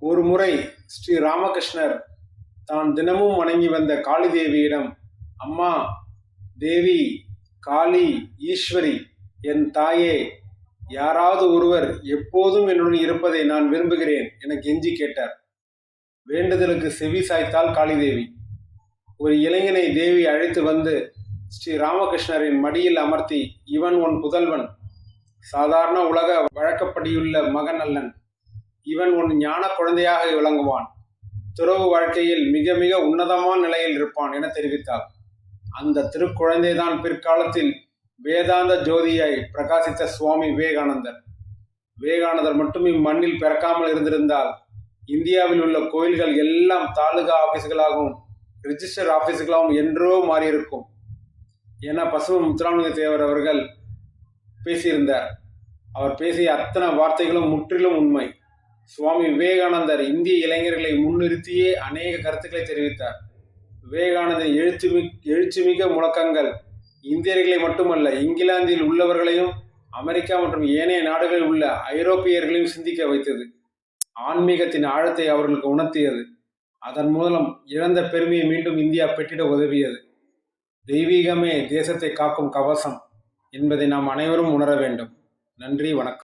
ஒரு முறை ஸ்ரீ ராமகிருஷ்ணர் தான் தினமும் வணங்கி வந்த காளி தேவியிடம் அம்மா தேவி காளி ஈஸ்வரி என் தாயே யாராவது ஒருவர் எப்போதும் என்னுடன் இருப்பதை நான் விரும்புகிறேன் என கெஞ்சி கேட்டார். வேண்டுதலுக்கு செவி சாய்த்தாள் காளிதேவி. ஒரு இளைஞனை தேவி அழைத்து வந்து ஸ்ரீ ராமகிருஷ்ணரின் மடியில் அமர்த்தி இவன் உன் புதல்வன். சாதாரண உலக வழக்கப்படியுள்ள மகன் அல்லன். இவன் உன் ஞான குழந்தையாக விளங்குவான். துறவு வாழ்க்கையில் மிக மிக உன்னதமான நிலையில் இருப்பான் என தெரிவித்தார். அந்த திருக்குழந்தைதான் பிற்காலத்தில் வேதாந்த ஜோதியாய் பிரகாசித்த சுவாமி விவேகானந்தர். விவேகானந்தர் மட்டும் இம்மண்ணில் பிறக்காமல் இருந்திருந்தால் இந்தியாவில் உள்ள கோயில்கள் எல்லாம் தாலுகா ஆபீஸ்களாகவும் ரிஜிஸ்டர் ஆபீஸ்களாகவும் என்றோ மாறியிருக்கும் என பசும முத்துராமலிங்க தேவர் அவர்கள் பேசியிருந்தார். அவர் பேசிய அத்தனை வார்த்தைகளும் முற்றிலும் உண்மை. சுவாமி விவேகானந்தர் இந்திய இளைஞர்களை முன்னிறுத்தியே அநேக கருத்துக்களை தெரிவித்தார். விவேகானந்தர் எழுத்துமி எழுச்சிமிக்க முழக்கங்கள் இந்தியர்களை மட்டுமல்ல இங்கிலாந்தில் உள்ளவர்களையும் அமெரிக்கா மற்றும் ஏனைய நாடுகளில் உள்ள ஐரோப்பியர்களையும் சிந்திக்க வைத்தது. ஆன்மீகத்தின் ஆழத்தை அவர்களுக்கு உணர்த்தியது. அதன் மூலம் இழந்த பெருமையை மீண்டும் இந்தியா பெற்றிட உதவியது. தெய்வீகமே தேசத்தை காக்கும் கவசம் என்பதை நாம் அனைவரும் உணர வேண்டும். நன்றி வணக்கம்.